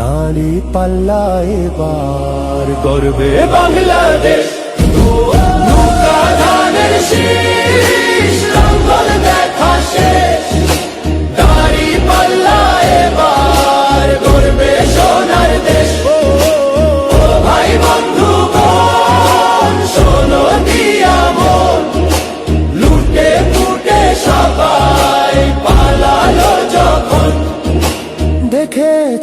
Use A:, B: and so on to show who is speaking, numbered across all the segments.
A: দাঁড়ি পাল্লা এবার গর্বে বাংলাদেশ। নৌকা ধানের শীষ।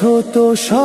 A: ছোট সব